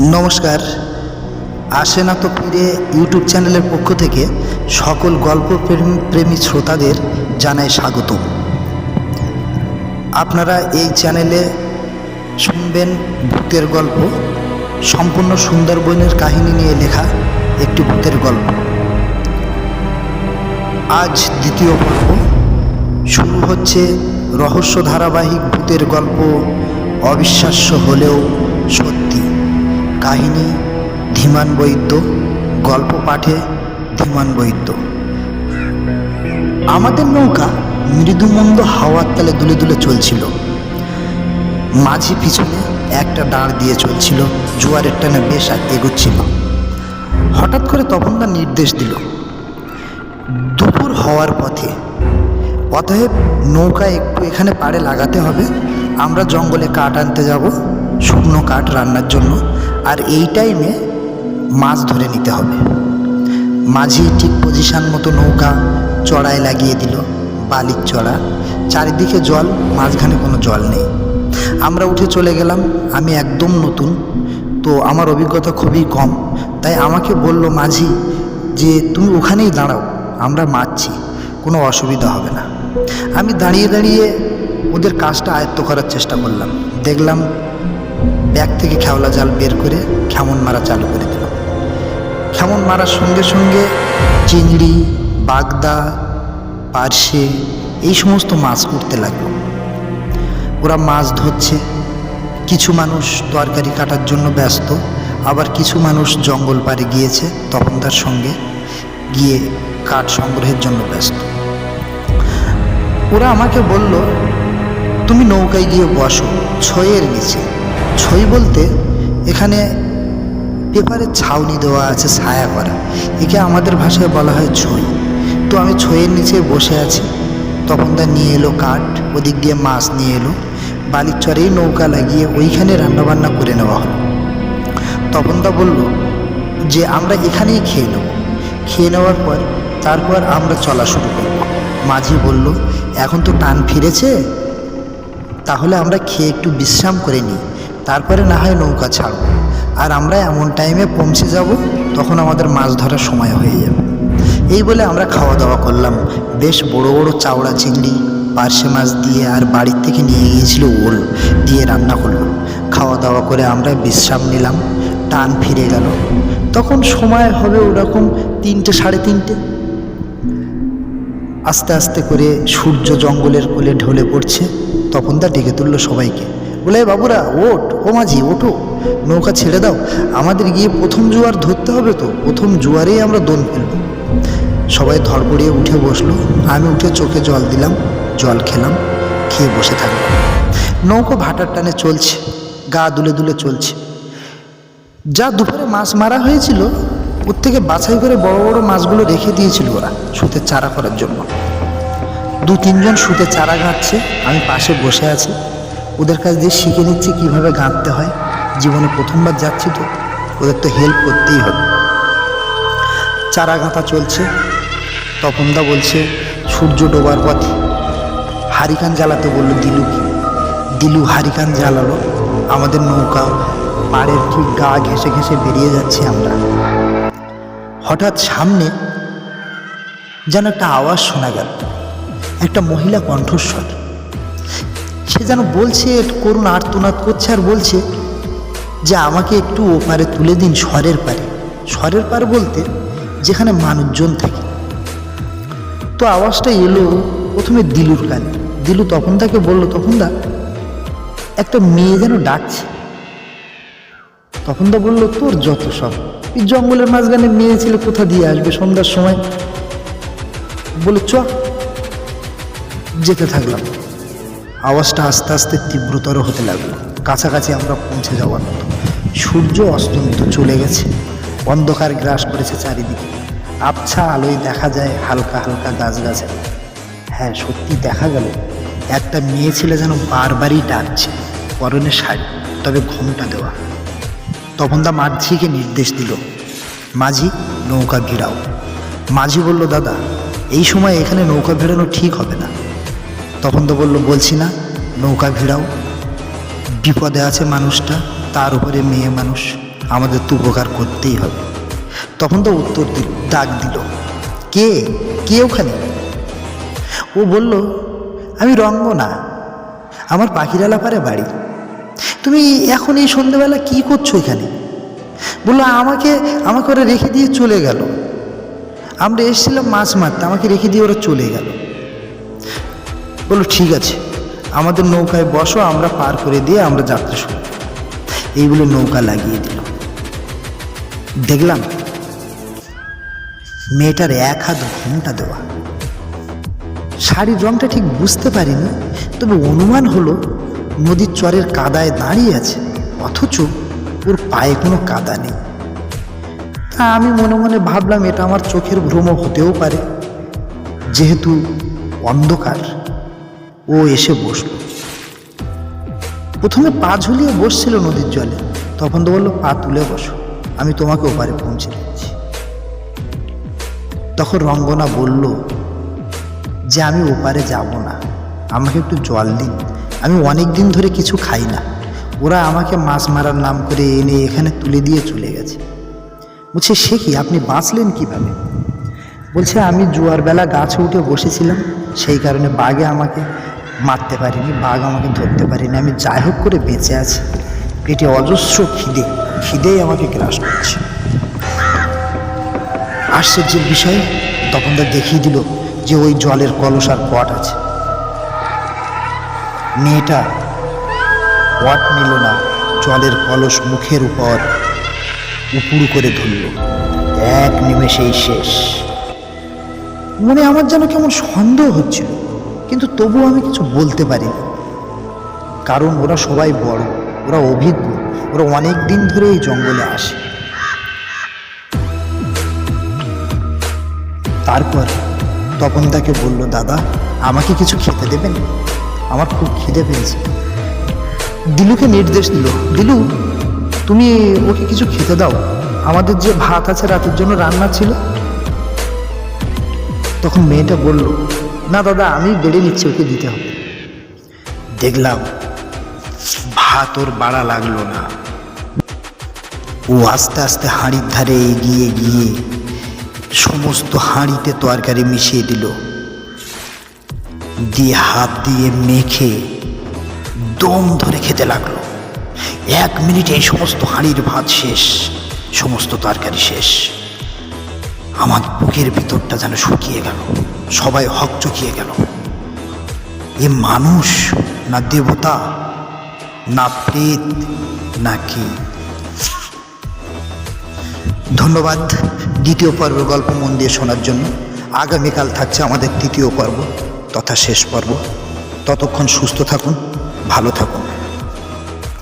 নমস্কার। আসে না তো ফিরে ইউটিউব চ্যানেলের পক্ষ থেকে সকল গল্প প্রেমী- শ্রোতাদের জানায় স্বাগত আপনারা এই চ্যানেলে শুনবেন ভূতের গল্প, সম্পূর্ণ সুন্দরবনের কাহিনী নিয়ে লেখা একটি ভূতের গল্প। আজ দ্বিতীয় পর্ব। শুরু হচ্ছে রহস্য ধারাবাহিক ভূতের গল্প, অবিশ্বাস্য হলেও কাহিনী ধীমান বৈদ্য, গল্প পাঠে ধীমান বৈদ্য। আমাদের নৌকা মৃদুমন্দ হাওয়ার তালে দুলে দুলে চলছিল। মাঝি পিছনে একটা দাঁড় দিয়ে চলছিল, জোয়ারের টানে বেশ এগোচ্ছিল। হঠাৎ করে তার নির্দেশ দিল, দুপুর হওয়ার পথে। অতএব নৌকা একটু এখানে পাড়ে লাগাতে হবে, আমরা জঙ্গলে কাঠ আনতে যাব, শুকনো কাঠ রান্নার জন্য। আর এই টাইমে মাছ ধরে নিতে হবে। মাঝি ঠিক পজিশন মতো নৌকা চড়ায় লাগিয়ে দিল, বালির চড়া। চারিদিকে জল, মাঝখানে কোনো জল নেই। আমরা উঠে চলে গেলাম, আমি একদম নতুন, তো আমার অভিজ্ঞতা খুবই কম। তাই আমাকে বলল, মাঝি, যে তুমি ওখানেই দাঁড়াও, আমরা মারছি, কোনো অসুবিধা হবে না। আমি দাঁড়িয়ে দাঁড়িয়ে ওদের কাজটা আয়ত্ত করার চেষ্টা করলাম। দেখলাম ব্যাগ থেকে খেওলা জাল বের করে খেমন মারা চালু করে দিল। খেমন মারার সঙ্গে সঙ্গে চিংড়ি, বাগদা, পার্শে এই সমস্ত মাছ উঠতে লাগল। ওরা মাছ ধরছে। কিছু মানুষ তরকারি কাটার জন্য ব্যস্ত, আবার কিছু মানুষ জঙ্গল পাড়ে গিয়েছে তখন তার সঙ্গে, গিয়ে কাঠ সংগ্রহের জন্য ব্যস্ত। ওরা আমাকে বলল, তুমি নৌকায় গিয়ে বসো, ছয়ের নিচে। ছই বলতে এখানে পেপারের ছাউনি দেওয়া আছে, ছায়া করা। একে আমাদের ভাষায় বলা হয় ছই। তো আমি ছইয়ের নিচে বসে আছি। তখন তা নিয়ে এলো কাঠ, ওদিক দিয়ে মাছ নিয়ে এলো। বালির চরেই নৌকা লাগিয়ে ওইখানে রান্নাবান্না করে নেওয়া হলো। তখন তা বলল, যে আমরা এখানেই খেয়ে নেব। খেয়ে নেওয়ার পর তারপর আমরা চলা শুরু করব। মাঝি বলল, এখন তো টান ফিরেছে। তাহলে আমরা খেয়ে একটু বিশ্রাম করে নিই। তারপরে না হয় নৌকা ছাড়ব। আর আমরা এমন টাইমে পৌঁছে যাব, তখন আমাদের মাছ ধরার সময় হয়ে যাবে। এই বলে আমরা খাওয়া দাওয়া করলাম। বেশ বড় বড় চাওড়া চিংড়ি, পার্শে মাছ দিয়ে আর বাড়ির থেকে নিয়ে গিয়েছিল ওল দিয়ে রান্না করল। খাওয়া দাওয়া করে আমরা বিশ্রাম নিলাম। টান ফিরে গেল। তখন সময় হবে ওরকম তিনটে, সাড়ে তিনটে। আস্তে আস্তে করে সূর্য জঙ্গলের কোলে ঢলে পড়ছে। তখন তা ডেকে তুললো সবাইকে। বলে, বাবুরা, ওঠ, ও মাঝি, ওঠো। নৌকা ছেড়ে দাও। আমাদের গিয়ে প্রথম জোয়ার ধরতে হবে তো, প্রথম জোয়ারেই আমরা দোন ফেলব। সবাই ধরপড়িয়ে উঠে বসল। আমি উঠে চোখে জল দিলাম, জল খেলাম, খেয়ে বসে থাকলাম। নৌকো ভাটার টানে চলছে, গা দুলে দুলে চলছে। যা দুপুরে মাছ মারা হয়েছিল, ওর থেকে বাছাই করে বড় বড় মাছগুলো রেখে দিয়েছিল ওরা সুতে চারা করার জন্য। দু তিনজন সুতে চারা গাঁটছে আমি পাশে বসে আছি। ওদের কাছ দিয়ে শিখে নিচ্ছি কীভাবে গাঁথতে হয়। জীবনে প্রথমবার যাচ্ছি তো, ওদের তো হেল্প করতেই হবে। চারা গাঁথা চলছে, তপনদা বলছে, সূর্য ডোবার পথে। হারিকান জ্বালাতে বলল দিলুকে দিলু হারিকান জ্বালালো, আমাদের নৌকা পাড়ের ঠিক গা ঘেঁষে ঘেঁষে বেরিয়ে যাচ্ছি আমরা। হঠাৎ সামনে যেন একটা আওয়াজ শোনা গেল। একটা মহিলা কণ্ঠস্বর। সে যেন বলছে, করুণ আর্তনাদ করছে আর বলছে যে আমাকে একটু ওপারে তুলে দিন স্বরের পারে। স্বরের পার বলতে যেখানে মানুষজন থাকে। তো আওয়াজটা এলো প্রথমে দিলুর কানে। দিলু তখন তাকে বলল, তখন দা, একটা মেয়ে যেন ডাকছে। তখন তো বলল, তোর যত সব। এই জঙ্গলের মাঝখানে মেয়ে ছেলে কোথা দিয়ে আসবে সন্ধ্যার সময়? বলে, চ, যেতে থাকলাম। আওয়াজটা আস্তে আস্তে তীব্রতর হতে লাগল। কাছাকাছি আমরা পৌঁছে যাওয়ার মতো। সূর্য অস্তমিত চলে গেছে। অন্ধকার গ্রাস করেছে চারিদিকে। আবছা আলোয় দেখা যায় হালকা হালকা গাছগাছে। হ্যাঁ সত্যি দেখা গেল। একটা মেয়ে ছেলে যেন বারবারই ডাকছে। পরনে শাড়ি, তবে ঘোমটা দেওয়া। তখন দা মাঝিকে নির্দেশ দিল, মাঝি, নৌকা ভিড়াও মাঝি বলল, দাদা, এই সময় এখানে নৌকা ভিড়ানো ঠিক হবে না। তখন তো বলল, বলছি না, নৌকা ভিড়াও। বিপদে আছে মানুষটা, তার উপরে মেয়ে মানুষ, আমাদের তো উপকার করতেই হবে। তখন তো উত্তর দিল, ডাক দিল, কে? কে ওখানে? ও বলল, আমি রঙ্গনা, আমার পাখিরালা পারে বাড়ি। তুমি এখন এই সন্ধ্যেবেলা কি করছ এখানে? বলল, আমাকে আমাকে ওরা রেখে দিয়ে চলে গেল। আমরা এসেছিলাম মাছ মারতে, আমাকে রেখে দিয়ে ওরা চলে গেল। বলল, ঠিক আছে, আমাদের নৌকায় বসো, আমরা পার করে দিয়ে আমরা যাত্রা শুরু। এই বলে নৌকা লাগিয়ে দিল। দেখলাম মেয়েটার এক হাত ঘুমটা দেওয়া। শাড়ির রংটা ঠিক বুঝতে পারিনি, তবে অনুমান হলো নদীর চরের কাদায় দাঁড়িয়ে আছে, অথচ ওর পায়ে কোনো কাদা নেই। তা আমি মনে মনে ভাবলাম, এটা আমার চোখের ভ্রম হতেও পারে, যেহেতু অন্ধকার। ও এসে বসল। প্রথমে পা ঝুলিয়ে বসছিল নদীর জলে। তখন তো বলল, পা তুলে বসো, আমি তোমাকে ওপারে পৌঁছে দিচ্ছি। তখন রঙ্গনা বলল, যে আমি ওপারে যাব না, আমাকে একটু জল দিন। আমি অনেক দিন ধরে কিছু খাই না। ওরা আমাকে মাছ মারার নাম করে এনে এখানে তুলে দিয়ে চলে গেছে। বলছে, সে কি, আপনি বাঁচলেন কীভাবে? বলছে, আমি জোয়ার বেলা গাছে উঠে বসেছিলাম। সেই কারণে বাঘে আমাকে মারতে পারিনি, বাঘ আমাকে ধরতে পারিনি। আমি যাই হোক করে বেঁচে আছি। পেটে অজস্র খিদে, খিদেই আমাকে গ্রাস করছে। আশ্চর্যের বিষয় তখন তার দেখিয়ে দিল যে ওই জলের কলস আর পট আছে। মেয়েটা পট নিল না, জলের কলস মুখের উপর উপুড় করে ধরল। এক নিমেষেই শেষ। মনে আমার যেন কেমন সন্দেহ হচ্ছিল। কিন্তু তবুও আমি কিছু বলতে পারি কারণ ওরা সবাই বড়, ওরা অভিজ্ঞ, ওরা অনেক দিন ধরে এই জঙ্গলে আসে। তারপর তপন তাকে বলল, দাদা, আমাকে কিছু খেতে দেবেন? আমার খুব খিদে পেয়েছে। দিলুকে নির্দেশ দিল, দিলু, তুমি ওকে কিছু খেতে দাও। আমাদের যে ভাত আছে রাতের জন্য রান্না ছিল। তখন মেয়েটা বলল না দাদা, আমি বেড়ে নিচ্ছি, ওকে দিতে হবে। দেখলাম, ভাত ওর বাড়া লাগল না। ও আস্তে আস্তে হাঁড়ির ধারে এগিয়ে গিয়ে সমস্ত হাঁড়িতে তরকারি মিশিয়ে দিল। দিয়ে হাত দিয়ে মেখে দম ধরে খেতে লাগল। এক মিনিটে সমস্ত হাঁড়ির ভাত শেষ, সমস্ত তরকারি শেষ। আমার বুকের ভিতরটা যেন শুকিয়ে গেল। সবাই হক চকিয়ে গেল। এ মানুষ না দেবতা, না প্রেত, না কি? ধন্যবাদ দ্বিতীয় পর্বের গল্প মন দিয়ে শোনার জন্য। আগামীকাল থাকছে আমাদের তৃতীয় পর্ব, তথা শেষ পর্ব। ততক্ষণ সুস্থ থাকুন, ভালো থাকুন।